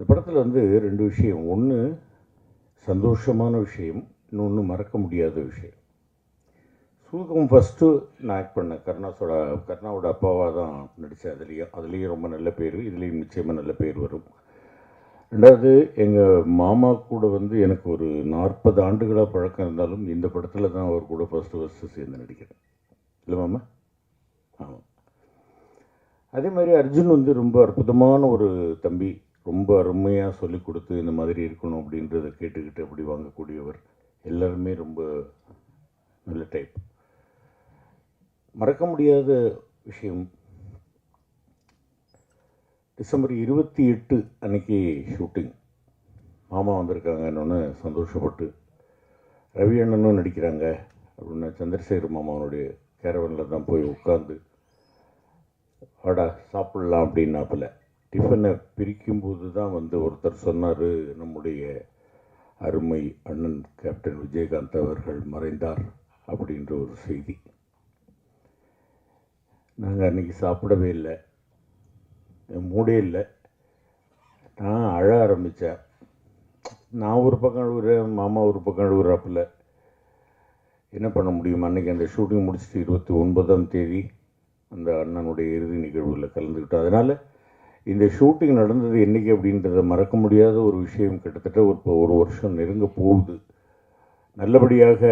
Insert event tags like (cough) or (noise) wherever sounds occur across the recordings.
இந்த படத்தில் வந்து ரெண்டு விஷயம். ஒன்று சந்தோஷமான விஷயம். இன்னொன்று மறக்க முடியாத விஷயம். சூகம் ஃபஸ்ட்டு நான் ஆக்ட் பண்ணேன். கருணாஸோட கருணாவோட அப்பாவாக தான் நடித்தேன் அதுலேயும் அதுலேயும் ரொம்ப நல்ல பேர். இதுலேயும் நிச்சயமாக நல்ல பேர் வரும். ரெண்டாவது எங்கள் மாமா கூட வந்து எனக்கு ஒரு நாற்பது ஆண்டுகளாக பழக்கம் இருந்தாலும் இந்த படத்தில் தான் அவர் கூட ஃபஸ்ட்டு ஃபஸ்ட்டு சேர்ந்து நடிக்கிறேன். இல்லை மாமா? ஆமாம் அதே மாதிரி அர்ஜுன் வந்து ரொம்ப அற்புதமான ஒரு தம்பி. ரொம்ப அருமையாக சொல்லிக் கொடுத்து இந்த மாதிரி இருக்கணும் அப்படின்றத கேட்டுக்கிட்டு அப்படி வாங்கக்கூடியவர் எல்லாருமே ரொம்ப நல்ல டைப் மறக்க முடியாத விஷயம். டிசம்பர் இருபத்தி எட்டு அன்னைக்கு ஷூட்டிங் மாமா வந்திருக்காங்கன்னு சந்தோஷப்பட்டு ரவி அண்ணனும் நடிக்கிறாங்க அப்படின்னு சந்திரசேகர் மாமாவனுடைய கேரவனில் தான் போய் உட்காந்து வாடா சாப்பிட்லாம் அப்படின்னாப்புல. டிஃபனை பிரிக்கும்போது தான் வந்து ஒருத்தர் சொன்னார் நம்முடைய அருமை அண்ணன் கேப்டன் விஜயகாந்த் அவர்கள் மறைந்தார் அப்படின்ற ஒரு செய்தி. நாங்கள் அன்றைக்கி சாப்பிடவே இல்லை. மூடே இல்லை. நான் அழ ஆரம்பித்தேன் நான் ஒரு பக்கம் அழுகுறேன் மாமா ஒரு பக்கம் அழுகுறாப்புல என்ன பண்ண முடியும்? அன்றைக்கி அந்த ஷூட்டிங் முடிச்சுட்டு இருபத்தி ஒன்பதாம் தேதி அந்த அண்ணனுடைய இறுதி நிகழ்வில் கலந்துக்கிட்டோம் அதனால் இந்த ஷூட்டிங் நடந்தது என்றைக்கு அப்படின்றத மறக்க முடியாத ஒரு விஷயம் கிட்டத்தட்ட ஒரு இப்போ ஒரு வருஷம் நெருங்க போகுது. நல்லபடியாக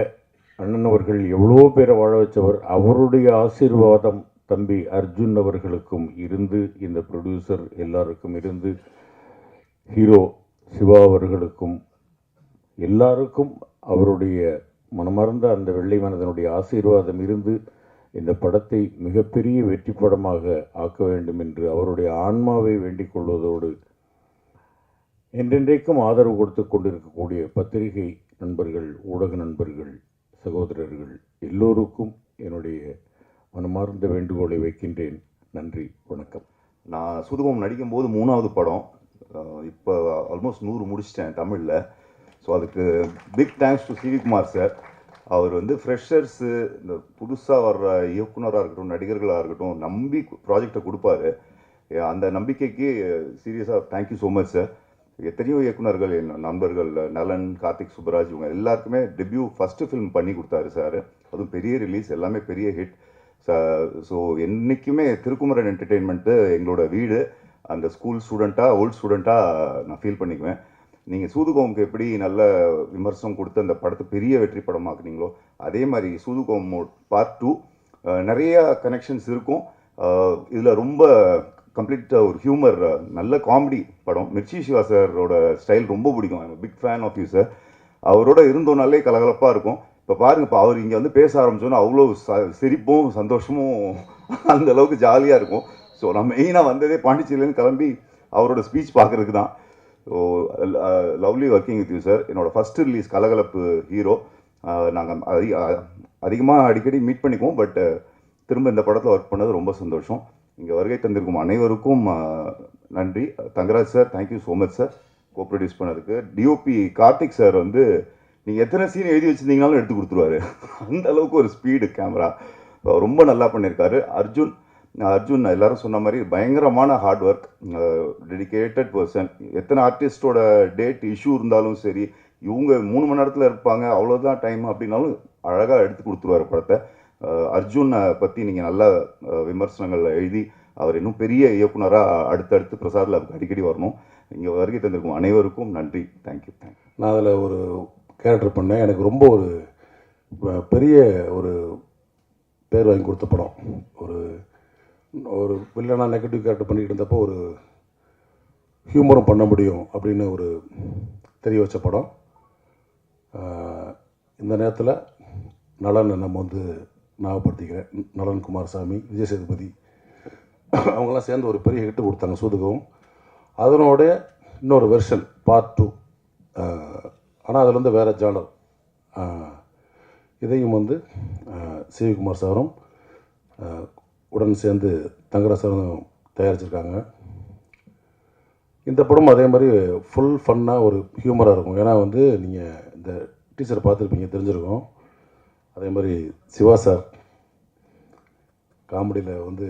அண்ணன் அவர்கள் எவ்வளோ பேரை வாழ வச்சவர் அவருடைய ஆசீர்வாதம் தம்பி அர்ஜுன் அவர்களுக்கும் இருந்து இந்த ப்ரொடியூசர் எல்லாருக்கும் இருந்து ஹீரோ சிவா அவர்களுக்கும் எல்லாருக்கும் அவருடைய மனமார்ந்த அந்த வெள்ளை மனதனுடைய ஆசீர்வாதம் இருந்து இந்த படத்தை மிகப்பெரிய வெற்றி படமாக ஆக்க வேண்டும் என்று அவருடைய ஆன்மாவை வேண்டிக் கொள்வதோடு என்றென்றைக்கும் ஆதரவு கொடுத்து கொண்டிருக்கக்கூடிய பத்திரிகை நண்பர்கள் ஊடக நண்பர்கள் சகோதரர்கள் எல்லோருக்கும் என்னுடைய மனமார்ந்த வேண்டுகோளை வைக்கின்றேன். நன்றி வணக்கம். நான் சுதுகம் நடிக்கும்போது மூணாவது படம். இப்போ ஆல்மோஸ்ட் நூறு முடிச்சிட்டேன் தமிழில். ஸோ அதுக்கு big thanks to Sivakumar sir அவர் வந்து ஃப்ரெஷர்ஸு இந்த புதுசாக வர்ற இயக்குனராக இருக்கட்டும் நடிகர்களாக இருக்கட்டும் நம்பி ப்ராஜெக்டை கொடுப்பாரு. அந்த நம்பிக்கைக்கு சீரியஸாக தேங்க்யூ ஸோ மச் சார் எத்தனையோ இயக்குனர்கள் என் நண்பர்கள் நலன் கார்த்திக் சுப்ராஜ் இவங்க எல்லாருக்குமே டெபியூ ஃபஸ்ட்டு ஃபிலிம் பண்ணி கொடுத்தாரு சார் அதுவும் பெரிய ரிலீஸ் எல்லாமே பெரிய ஹிட் ஸோ என்றைக்குமே திருக்குமரன் என்டர்டெயின்மெண்ட்டு எங்களோட வீடு அந்த ஸ்கூல் ஸ்டூடெண்ட்டாக ஓல்டு ஸ்டூடெண்ட்டாக நான் ஃபீல் பண்ணிக்குவேன். நீங்கள் சூதுகோமுக்கு எப்படி நல்ல விமர்சனம் கொடுத்து அந்த படத்தை பெரிய வெற்றி படமாக்குனீங்களோ அதே மாதிரி சூதுகோம் பார்ட் டூ நிறைய கனெக்ஷன்ஸ் இருக்கும். இதில் ரொம்ப கம்ப்ளீட்டாக ஒரு ஹியூமர் நல்ல காமெடி படம். மிர்ச்சி சிவா சாரோட ஸ்டைல் ரொம்ப பிடிக்கும். I'm big fan of you sir அவரோட இருந்தோம்னாலே கலகலப்பாக இருக்கும். இப்போ பாருங்க இப்போ அவர் இங்கே வந்து பேச ஆரம்பிச்சோன்னா அவ்வளோ ச- சிரிப்பும் சந்தோஷமும் அந்த அளவுக்கு ஜாலியாக இருக்கும். ஸோ நான் மெயினாக வந்ததே பாண்டிச்சேரியிலேருந்து கிளம்பி அவரோட ஸ்பீச் பார்க்குறதுக்கு தான் so lovely working with you sir என்னோடய ஃபர்ஸ்ட் ரிலீஸ் கலகலப்பு ஹீரோ நாங்கள் அதிக அதிகமாக அடிக்கடி மீட் பண்ணிக்குவோம் பட் திரும்ப இந்த படத்தில் ஒர்க் பண்ணது ரொம்ப சந்தோஷம். இங்கே வருகை தந்திருக்கும் அனைவருக்கும் நன்றி. Thangaraj sir thank you so much sir co produce பண்ணதுக்கு. D O P Karthik sir வந்து நீங்கள் எத்தனை சீன் எழுதி வச்சிருந்தீங்கனாலும் எடுத்து கொடுத்துருவாரு. (laughs) அந்த அளவுக்கு ஒரு ஸ்பீடு கேமரா ரொம்ப நல்லா பண்ணியிருக்காரு அர்ஜுன் அர்ஜுன் எல்லாரும் சொன்ன மாதிரி பயங்கரமான ஹார்ட் ஒர்க் டெடிகேட்டட் பர்சன் எத்தனை ஆர்டிஸ்டோட டேட் இஷ்யூ இருந்தாலும் சரி இவங்க மூணு மணி நேரத்தில் இருப்பாங்க அவ்வளோதான் டைம் அப்படின்னாலும் அழகாக எடுத்து கொடுத்துருவார் படத்தை. அர்ஜுனை பற்றி நீங்கள் நல்ல விமர்சனங்கள் எழுதி அவர் இன்னும் பெரிய இயக்குனராக அடுத்தடுத்து பிரசாதில் அவருக்கு அடிக்கடி வரணும். இங்கே வருகை தந்திருக்கும் அனைவருக்கும் நன்றி. தேங்க்யூ தேங்க்யூ நான் அதில் ஒரு கேரக்டர் பண்ணேன். எனக்கு ரொம்ப ஒரு பெரிய ஒரு பேர் வாங்கி கொடுத்த படம். ஒரு ஒரு வில்லனாக நெகட்டிவ் கேரக்டர் பண்ணிக்கிட்டு இருந்தப்போ ஒரு ஹியூமரும் பண்ண முடியும் அப்படின்னு ஒரு தெரிய வச்ச படம். இந்த நேரத்தில் நலன் நம்ம வந்து ஞாபகப்படுத்திக்கிறேன். நலன் குமாரசாமி விஜய் சேதுபதி. அவங்களாம் சேர்ந்து ஒரு பெரிய ஹிட்டு கொடுத்தாங்க சூதுகவும். அதனோட இன்னொரு வெர்ஷன் பார்ட் டூ ஆனால் அதில் வந்து வேறு ஜானர் இதையும் வந்து சிவிகுமார் சிவகுமார் சாரும் உடன் சேர்ந்து தங்கராஜ் தயாரிச்சிருக்காங்க. இந்த படம் அதே மாதிரி ஃபுல் ஃபன்னாக ஒரு ஹியூமராக இருக்கும். ஏன்னா வந்து நீங்கள் இந்த டீச்சரை பார்த்துருப்பீங்க தெரிஞ்சிருக்கும். அதே மாதிரி சிவா சார் காமெடியில் வந்து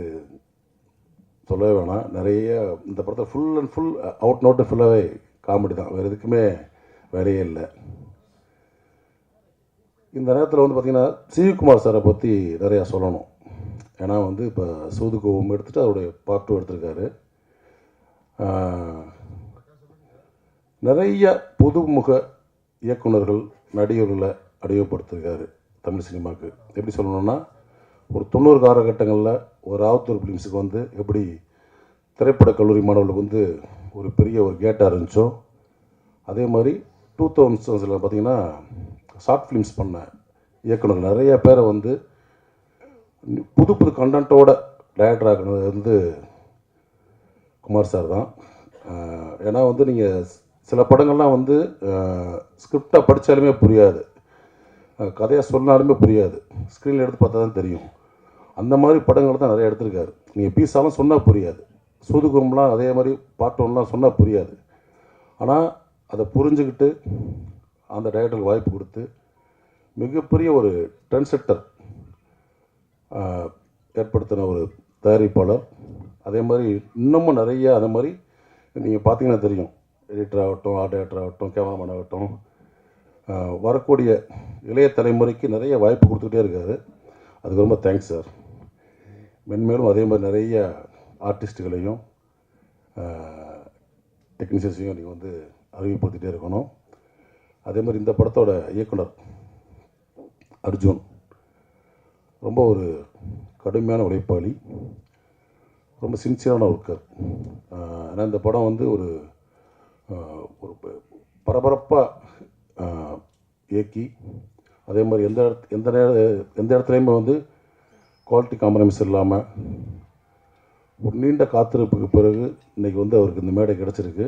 சொல்லவே வேணாம். நிறைய இந்த படத்தை full and full out note ஃபுல்லாகவே காமெடி தான். வேறு எதுக்குமே வேலையே இல்லை. இந்த நேரத்தில் வந்து பார்த்திங்கன்னா சிவகுமார் சாரை பற்றி நிறையா சொல்லணும். ஏன்னா வந்து இப்போ சூதுகோவம் எடுத்துகிட்டு அவருடைய பார்ட் டூ எடுத்திருக்காரு. நிறைய புதுமுக இயக்குனர்கள் நடிகர்களை அறிமுகப்படுத்திருக்காரு தமிழ் சினிமாவுக்கு. எப்படி சொல்லணும்னா ஒரு தொண்ணூறு காலகட்டங்களில் ஒரு ஆவத்தூர் ஃபிலிம்ஸுக்கு வந்து எப்படி திரைப்பட கல்லூரி மாணவர்களுக்கு வந்து ஒரு பெரிய ஒரு கேட்டாக இருந்துச்சோ அதே மாதிரி டூ தௌசண்ட்ஸில் பார்த்தீங்கன்னா ஷார்ட் ஃபிலிம்ஸ் பண்ண இயக்குனர்கள் நிறைய பேரை வந்து புது புது கண்டென்ட்டோட டைரக்டர் ஆகினது வந்து குமார் சார் தான். ஏன்னா வந்து நீங்கள் சில படங்கள்லாம் வந்து ஸ்கிரிப்டாக படித்தாலுமே புரியாது. கதையாக சொன்னாலுமே புரியாது. ஸ்க்ரீனில் எடுத்து பார்த்தா தான் தெரியும். அந்த மாதிரி படங்கள் தான் நிறைய எடுத்திருக்காரு. நீங்கள் பீஸாலாம் சொன்னால் புரியாது. சூதுகும்லாம் அதே மாதிரி பாட்டு சொன்னால் புரியாது. ஆனால் அதை புரிஞ்சுக்கிட்டு அந்த டைரக்டருக்கு வாய்ப்பு கொடுத்து மிகப்பெரிய ஒரு ட்ரெண்ட் செட்டர் ஏற்படுத்தின ஒரு தயாரிப்பாளர். அதே மாதிரி இன்னமும் நிறைய அதே மாதிரி நீங்கள் பார்த்தீங்கன்னா தெரியும். எடிட்டர் ஆகட்டும் ஆர்ட் டைரக்டர் ஆகட்டும் கேமராமேன் ஆகட்டும் வரக்கூடிய இளைய தலைமுறைக்கு நிறைய வாய்ப்பு கொடுத்துக்கிட்டே இருக்காரு. அதுக்கு ரொம்ப தேங்க்ஸ் சார் மென்மேலும் அதே மாதிரி நிறைய ஆர்டிஸ்ட்டுகளையும் டெக்னீஷியன்ஸையும் நீங்கள் வந்து அறிமுகப்படுத்திகிட்டே இருக்கணும். அதே மாதிரி இந்த படத்தோட இயக்குனர் அர்ஜுன். ரொம்ப ஒரு கடுமையான உழைப்பாளி ரொம்ப சின்சியரான ஒர்க்கர் ஏன்னா இந்த படம் வந்து ஒரு ஒரு பரபரப்பாக இயக்கி அதே மாதிரி எந்த இடத்து எந்த நேர எந்த இடத்துலையுமே வந்து குவாலிட்டி காம்ப்ரமைஸ் இல்லாமல் ஒரு நீண்ட காத்திருப்புக்கு பிறகு இன்றைக்கி வந்து அவருக்கு இந்த மேடை கிடச்சிருக்கு.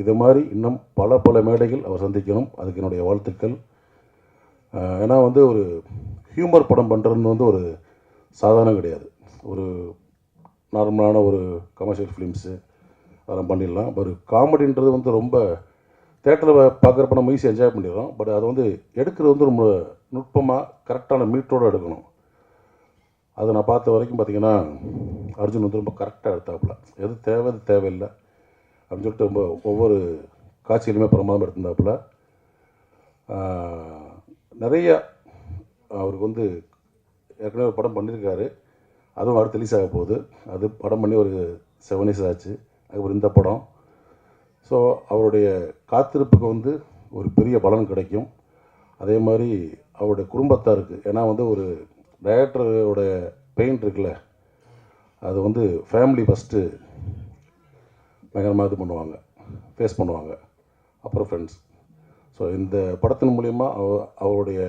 இது மாதிரி இன்னும் பல பல மேடைகள் அவர் சந்திக்கணும். அதுக்கு என்னுடைய வாழ்த்துக்கள். ஏன்னா வந்து ஒரு ஹியூமர் படம் பண்ணுறதுன்னு வந்து ஒரு சாதாரணம் கிடையாது. ஒரு நார்மலான ஒரு கமர்ஷியல் ஃபிலிம்ஸு அதெல்லாம் பண்ணிடலாம். ஒரு காமெடின்றது வந்து ரொம்ப தேட்டரில் பார்க்குறப்ப நம்ம ஈஸியாக என்ஜாய் பண்ணிடுறோம். பட் அதை வந்து எடுக்கிறது வந்து ரொம்ப நுட்பமாக கரெக்டான மீட்டரோடு எடுக்கணும். அதை நான் பார்த்த வரைக்கும் பார்த்தீங்கன்னா அர்ஜுன் வந்து ரொம்ப கரெக்டாக எடுத்தாப்புல. எது தேவை அது தேவையில்லை. அப்படின்னு சொல்லிட்டு ரொம்ப ஒவ்வொரு காட்சியிலுமே பிரமாதம் எடுத்திருந்தாப்புல. நிறைய அவருக்கு வந்து ஏற்கனவே ஒரு படம் பண்ணியிருக்காரு. அதுவும் அடுத்து ரிலீஸ் ஆக போகுது. அது படம் பண்ணி ஒரு செவன் இயர்ஸ் ஆச்சு. அதுக்கப்புறம் இந்த படம். ஸோ அவருடைய காத்திருப்புக்கு வந்து ஒரு பெரிய பலன் கிடைக்கும். அதே மாதிரி அவருடைய குடும்பத்தாருக்கு ஏன்னா வந்து ஒரு டைரக்டரோட பெயின் இருக்குல்ல அது வந்து ஃபேமிலி ஃபஸ்ட்டு பயங்கரமாக இது பண்ணுவாங்க ஃபேஸ் பண்ணுவாங்க. அப்புறம் ஃப்ரெண்ட்ஸ் ஸோ இந்த படத்தின் மூலிமா அவ அவருடைய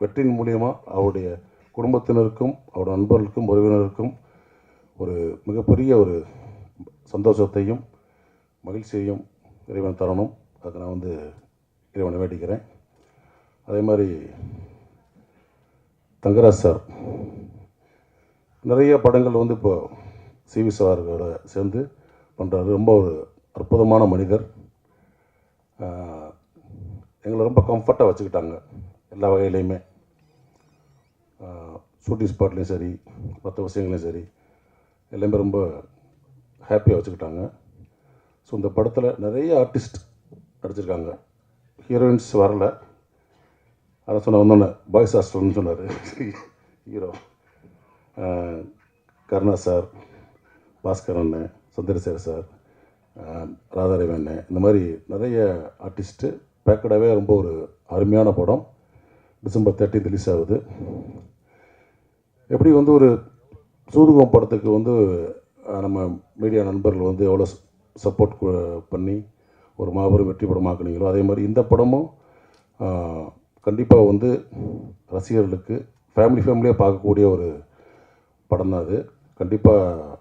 வெற்றியின் மூலியமாக அவருடைய குடும்பத்தினருக்கும் அவருடைய நண்பர்களுக்கும் உறவினருக்கும் ஒரு மிகப்பெரிய ஒரு சந்தோஷத்தையும் மகிழ்ச்சியையும் இறைவன் தரணும். அதுக்கு நான் வந்து இறைவனை வேண்டிக்கிறேன். அதே மாதிரி தங்கராஜ் சார். நிறைய படங்கள் வந்து இப்போ சிவி சாரோட சேர்ந்து பண்ணுறாரு ரொம்ப ஒரு அற்புதமான மனிதர். எங்களை ரொம்ப கம்ஃபர்ட்டாக வச்சுக்கிட்டாங்க. எல்லா வகையிலையுமே. ஷூட்டிங் ஸ்பாட்லேயும் சரி மற்ற விஷயங்களையும் சரி எல்லாமே ரொம்ப ஹாப்பியாக வச்சுக்கிட்டாங்க. ஸோ இந்த படத்தில் நிறைய ஆர்டிஸ்ட் நடிச்சிருக்காங்க. ஹீரோயின்ஸ் வரல. அதை சொன்ன வந்தோன்னே பாய்ஸ் ஹாஸ்டல்னு சொன்னார். ஹீரோ கருணா சார் பாஸ்கர் அண்ணன் சுந்தரசேர் சார் ராதாரவி அண்ணன் இந்த மாதிரி நிறைய ஆர்டிஸ்ட்டு பேக்கடாகவே ரொம்ப ஒரு அருமையான படம். டிசம்பர் தேர்ட்டீன் ரிலீஸ் ஆகுது. எப்படி வந்து ஒரு சூதுகம் படத்துக்கு வந்து நம்ம மீடியா நண்பர்கள் வந்து எவ்வளோ சப்போர்ட் பண்ணி ஒரு மாபெரும் வெற்றி படமாக்குனீங்களோ அதே மாதிரி இந்த படமும் கண்டிப்பாக வந்து ரசிகர்களுக்கு ஃபேமிலி ஃபேமிலியாக பார்க்கக்கூடிய ஒரு படம் தான் அது. கண்டிப்பாக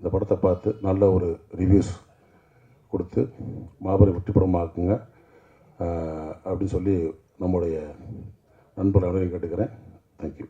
இந்த படத்தை பார்த்து நல்ல ஒரு ரிவ்யூஸ் கொடுத்து மாபெரும் வெற்றி படமாக்குங்க. அப்படின்னு சொல்லி நம்முடைய நண்பர் அனைவரையும் கேட்டுக்கிறேன். தேங்க்யூ